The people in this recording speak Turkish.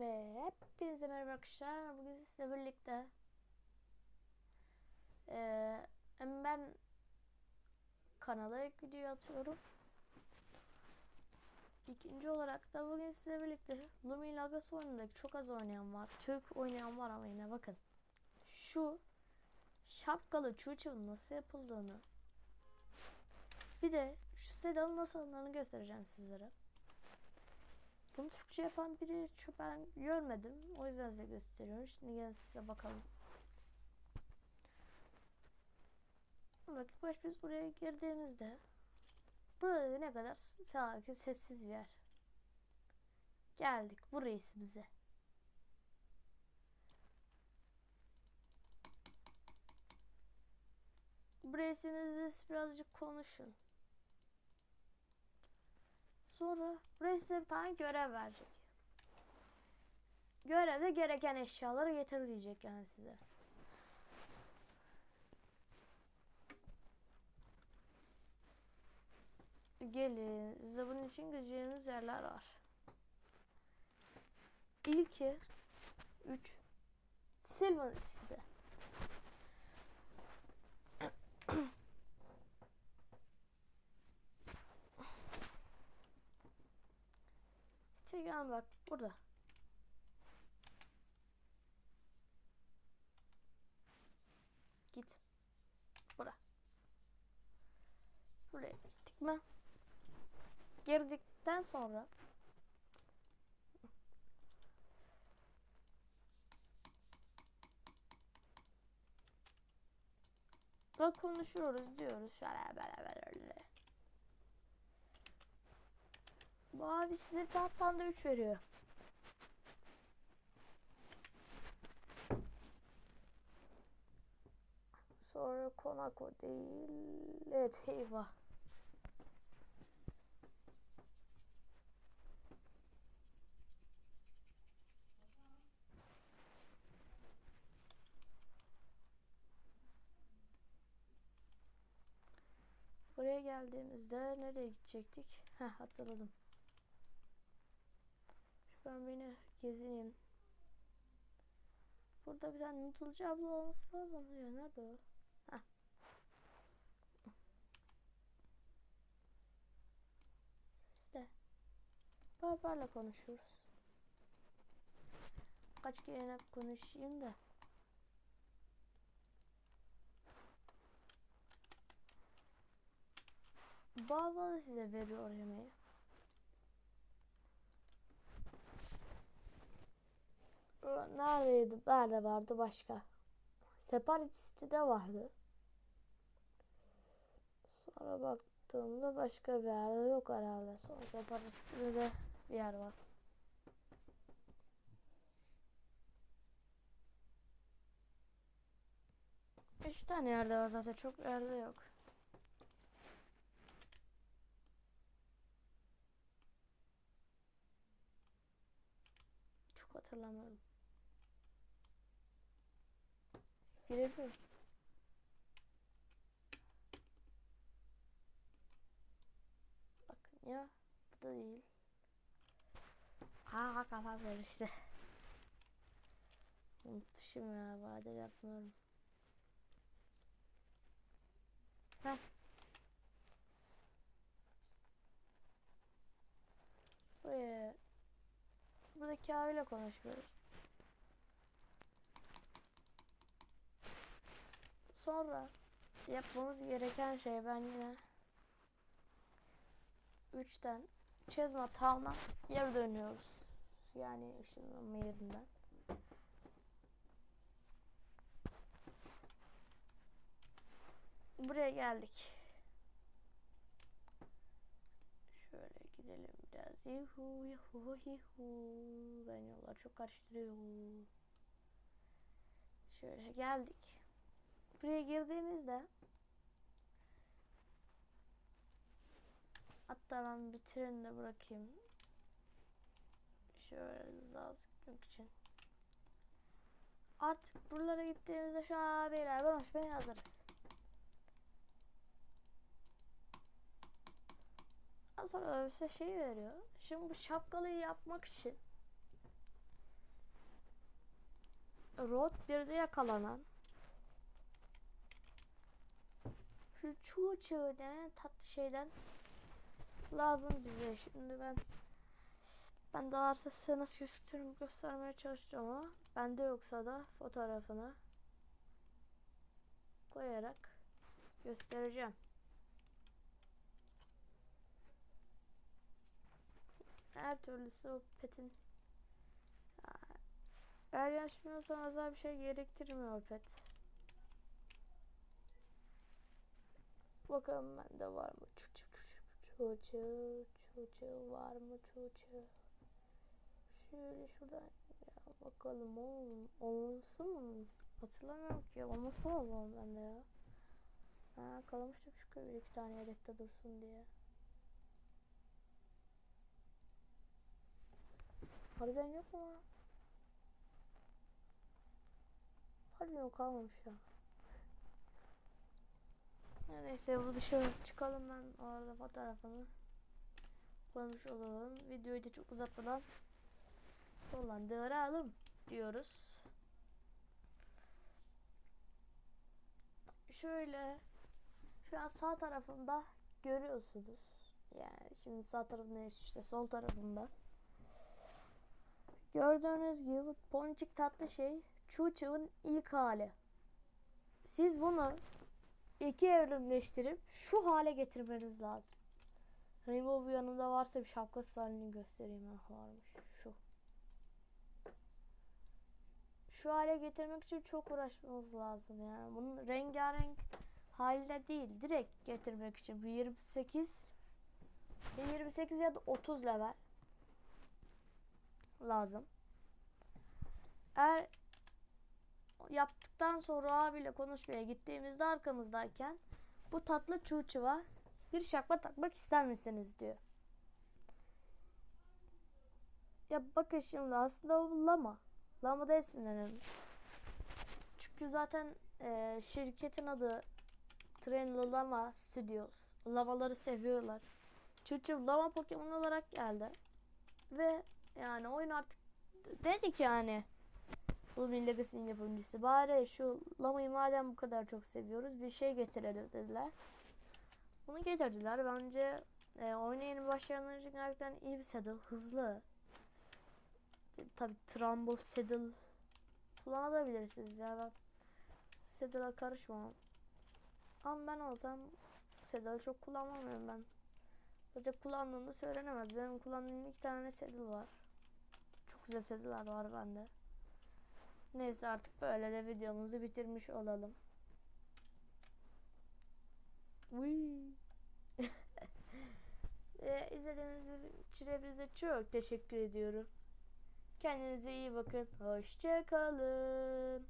Ve hepinize merhaba arkadaşlar. Bugün sizle birlikte hem ben kanala ilk video atıyorum. İkinci olarak da bugün sizle birlikte Lumi Lagas oyunundaki çok az oynayan var. Türk oynayan var ama yine bakın. Şu şapkalı çuçun nasıl yapıldığını bir de şu sedalın nasıl alındığını göstereceğim sizlere. Bunu Türkçe yapan biri çok ben görmedim. O yüzden size gösteriyorum. Şimdi gelin size bakalım. Bak baş biz buraya girdiğimizde burada ne kadar sakin sessiz bir yer. Geldik bu reisimize. Bu reisimizle birazcık konuşun. Sonra buraya tane görev verecek. Görevde gereken eşyaları getir diyecek yani size. Gelin. Size bunun için gideceğiniz yerler var. İlki 3 Silver site. Instagram bak burada. Git. Bura. Buraya gittik mi? Girdikten sonra Bak konuşuyoruz diyoruz şöyle böyle böyle. Bu abi size bir tane sandviç veriyor. Sonra Konako değil. Evet eyvah. Buraya geldiğimizde nereye gidecektik? Heh hatırladım. Ben beni gezineyim. Burada bir tane nutulcu abla olması lazım. Ya nerede o? Heh. İşte. Babalarla konuşuyoruz. Kaç kere konuşayım da. Baba da size veriyor yemeği. Neredeydi? Nerede vardı başka? Separatist'te vardı. Sonra baktığımda başka bir yerde yok herhalde. Sonra Separatist'te de bir yer var. Üç tane yerde var zaten çok yerde yok. Çok hatırlamıyorum. Girebilirim. Bakın ya. Bu da değil. Aa kafam karıştı. Unutmuşum ya. Vade yapmıyorum. Heh. Buraya buradaki abiyle konuşuyoruz. Sonra yapmamız gereken şey ben yine 3'ten Chesma Town'a geri dönüyoruz. Yani ışınlanma yerinden. Buraya geldik. Şöyle gidelim biraz. Yuhu yuhu yuhu. Ben yollar çok karıştırıyor. Şöyle geldik. Buraya girdiğimizde hatta ben bir treni de bırakayım. Şöyle hızlı gitmek için. Artık buralara gittiğimizde şu abiler varmış beni hazırız. Sonra bize şey veriyor. Şimdi bu şapkalıyı yapmak için Road 1'de yakalanan şu çuğ çuğ denen tatlı şeyden lazım bize. Şimdi ben ben de varsa size nasıl gözüktüğünü göstermeye çalışacağım ama bende yoksa da fotoğrafını koyarak göstereceğim. Her türlüsü o petin eğer yanlış bilmiyorsam özel bir şey gerektirmiyor pet. Bakalım bende var mı? Çu çu var mı çu? Şöyle şuradan ya bakalım oğlum olması mı? Hatırlamıyorum ki olması lazım bende ya. Ha kalmıştım şu bir iki tane yedekte dursun diye. Harbiden yok mu? Harbiden kalmamış ya. Neyse bu dışarı çıkalım ben orada fotoğrafını koymuş olalım. Videoyu da çok uzatmadan dolandıralım diyoruz. Şöyle şu an sağ tarafımda görüyorsunuz. Yani şimdi sağ tarafında işte sol tarafımda. Gördüğünüz gibi bu ponçik tatlı şey Çuçu'nun ilk hali. Siz bunu iki evrimleştirip şu hale getirmeniz lazım. Rainbow bu yanında varsa bir şapkası halini göstereyim. Ah varmış. Şu. Şu hale getirmek için çok uğraşmanız lazım yani. Bunun rengarenk haline değil. Direkt getirmek için. Bir 28 bir 28 ya da 30 level lazım. Eğer yaptıktan sonra abiyle konuşmaya gittiğimizde arkamızdayken bu tatlı çuçuva bir şapka takmak ister misiniz diyor. Ya bakın şimdi aslında o lama. Lama da esinlenelim. Çünkü zaten e, şirketin adı Trainly Lama Studios. Lamaları seviyorlar. Çuçu lama Pokemon olarak geldi. Ve yani oyun artık dedik yani. Lumin Legacy'nin yapımcısı. Bari şu Lama'yı madem bu kadar çok seviyoruz bir şey getirelim dediler. Bunu getirdiler. Bence e, oyuna başlayanlar için gerçekten iyi bir saddle. Hızlı. Tabi Trumbull saddle kullanabilirsiniz ya. Ben saddle'a karışmam. Ama ben olsam saddle çok kullanmıyorum ben. Zaten kullandığımda söylenemez. Benim kullandığım iki tane saddle var. Çok güzel saddle'lar var bende. Neyse artık böyle de videomuzu bitirmiş olalım. ee, izlediğiniz için hepinize çok teşekkür ediyorum. Kendinize iyi bakın. Hoşçakalın.